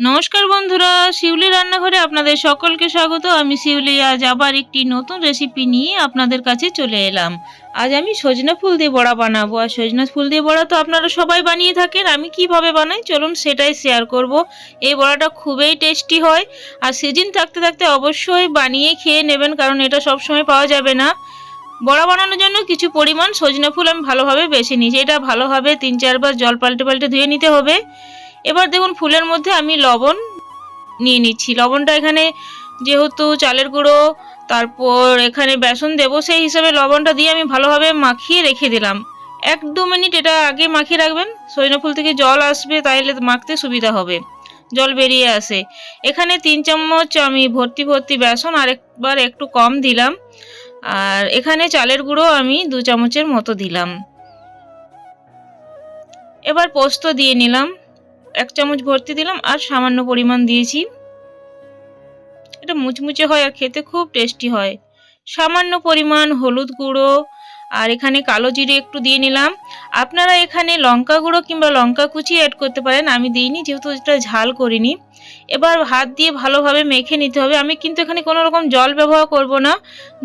নমস্কার বন্ধুরা, শিউলি রান্নাঘরে আপনাদের সকলকে স্বাগত। আমি শিউলি, আজ আবার একটি নতুন রেসিপি নিয়ে আপনাদের কাছে চলে এলাম। আজ আমি সজনা ফুল দিয়ে বড়া বানাবো। আর সজনা ফুল দিয়ে বড়া তো আপনারা সবাই বানিয়ে থাকেন, আমি কীভাবে বানাই চলুন সেটাই শেয়ার করব। এই বড়াটা খুবই টেস্টি হয়। আর সিজন থাকতে থাকতে অবশ্যই বানিয়ে খেয়ে নেবেন, কারণ এটা সব সময় পাওয়া যাবে না। বড়া বানানোর জন্য কিছু পরিমাণ সজনা ফুল আমি ভালোভাবে বেছে নিয়েছি। এটা ভালোভাবে তিন চারবার জল পাল্টে পাল্টে ধুয়ে নিতে হবে। এবার দেখুন ফুলের মধ্যে আমি লবণ নিয়ে নিচ্ছি। লবণটা এখানে যেহেতু চালের গুঁড়ো, তারপর এখানে বেসন দেবো, সেই হিসাবে লবণটা দিয়ে আমি ভালোভাবে মাখিয়ে রেখে দিলাম। এক দু মিনিট এটা আগে মাখিয়ে রাখবেন সজনা ফুল থেকে জল আসবে, তাইলে মাখতে সুবিধা হবে। জল বেরিয়ে আসে। এখানে তিন চামচ আমি ভর্তি ভর্তি বেসন আর একবার একটু কম দিলাম। আর এখানে চালের গুঁড়ো আমি দু চামচের মতো দিলাম। এবার পোস্ত দিয়ে নিলাম। এক চামচ ভর্তি দিলাম আর সামান্য পরিমাণ দিয়েছি। এটা মুচমুচে হয় আর খেতে খুব টেস্টি হয়। সামান্য পরিমাণ হলুদ গুঁড়ো আর এখানে কালো জিরে একটু দিয়ে নিলাম। আপনারা এখানে লঙ্কা গুঁড়ো কিংবা লঙ্কা কুচি অ্যাড করতে পারেন, আমি দিইনি যেহেতু এটা ঝাল করিনি। এবার হাত দিয়ে ভালোভাবে মেখে নিতে হবে। আমি কিন্তু এখানে কোনো রকম জল ব্যবহার করব না।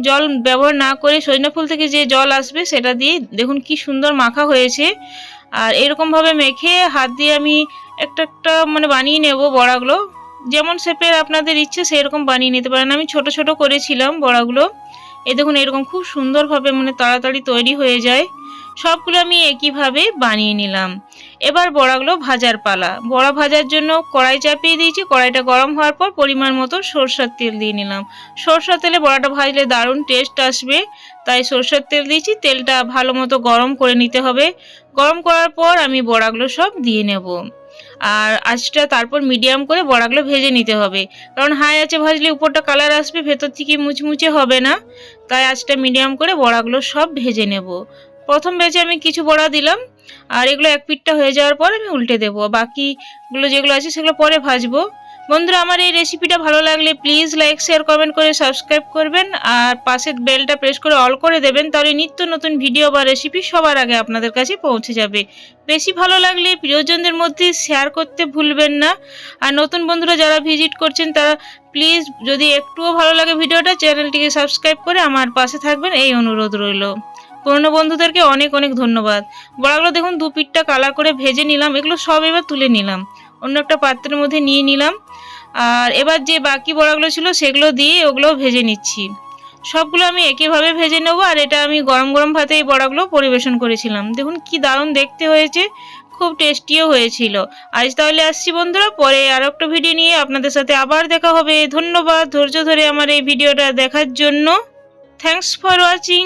জল ব্যবহার না করে সজনা ফুল থেকে যে জল আসবে সেটা দিয়ে দেখুন কি সুন্দর মাখা হয়েছে। আর এরকমভাবে মেখে হাত দিয়ে আমি একটা একটা মানে বানিয়ে নেব বড়াগুলো। যেমন শেপের আপনাদের ইচ্ছে সেরকম বানিয়ে নিতে পারেন। আমি ছোট ছোট করেছিলাম বড়াগুলো। এ দেখুন, এরকম খুব সুন্দরভাবে মানে তাড়াতাড়ি তৈরি হয়ে যায়। সবগুলো আমি একইভাবে বানিয়ে নিলাম। এবার বড়াগুলো ভাজার পালা। বড়া ভাজার জন্য কড়াই চাপিয়ে দিয়েছি। কড়াইটা গরম হওয়ার পর পরিমাণ মতো সরষার তেল দিয়ে নিলাম। সরষার তেলে বড়াটা ভাজলে দারুণ টেস্ট আসবে। তাই সরষের তেল দিয়েছি। তেলটা ভালো মতো গরম করে নিতে হবে। গরম করার পর আমি বড়াগুলো সব দিয়ে নেব। আর আঁচটা তারপর মিডিয়াম করে বড়াগুলো ভেজে নিতে হবে। কারণ হাই আছে ভাজলে উপরটা কালার আসবে, ভেতর থেকে মুচমুচে হবে না। তাই আঁচটা মিডিয়াম করে বড়াগুলো সব ভেজে নেব। প্রথম ভেজে আমি কিছু বড়া দিলাম। আর এগুলো এক পিঠটা হয়ে যাওয়ার পর আমি উল্টে দেবো। বাকিগুলো যেগুলো আছে সেগুলো পরে ভাজবো। বন্ধুরা, আমার এই রেসিপিটা ভালো লাগলে প্লিজ লাইক শেয়ার কমেন্ট করে সাবস্ক্রাইব করবেন আর পাশের বেলটা প্রেস করে অল করে দেবেন, তাহলে নিত্য নতুন ভিডিও বা রেসিপি সবার আগে আপনাদের কাছে পৌঁছে যাবে। বেশি ভালো লাগলে প্রিয়জনদের মধ্যে শেয়ার করতে ভুলবেন না। আর নতুন বন্ধুরা যারা ভিজিট করছেন, তারা প্লিজ যদি একটুও ভালো লাগে ভিডিওটা চ্যানেলটিকে সাবস্ক্রাইব করে আমার পাশে থাকবেন, এই অনুরোধ রইল। পুরনো বন্ধুদেরকে অনেক অনেক ধন্যবাদ। বড়াগুলো দেখুন, দু পিঠটা কালার করে ভেজে নিলাম, এগুলো সব এবার তুলে নিলাম। অন্য একটা পাত্রের মধ্যে নিয়ে নিলাম। আর এবার যে বাকি বড়াগুলো ছিল সেগুলো দিয়ে ওগুলো ভেজে নিচ্ছি। সবগুলো আমি একইভাবে ভেজে নেব আর এটা আমি গরম গরম ভাতে এই বড়াগুলো পরিবেশন করেছিলাম। দেখুন কি দারুণ দেখতে হয়েছে, খুব টেস্টিও হয়েছিল। আজ তাহলে আসছি বন্ধুরা, পরে আর একটা ভিডিও নিয়ে আপনাদের সাথে আবার দেখা হবে। ধন্যবাদ ধৈর্য ধরে আমার এই ভিডিওটা দেখার জন্য। Thanks for watching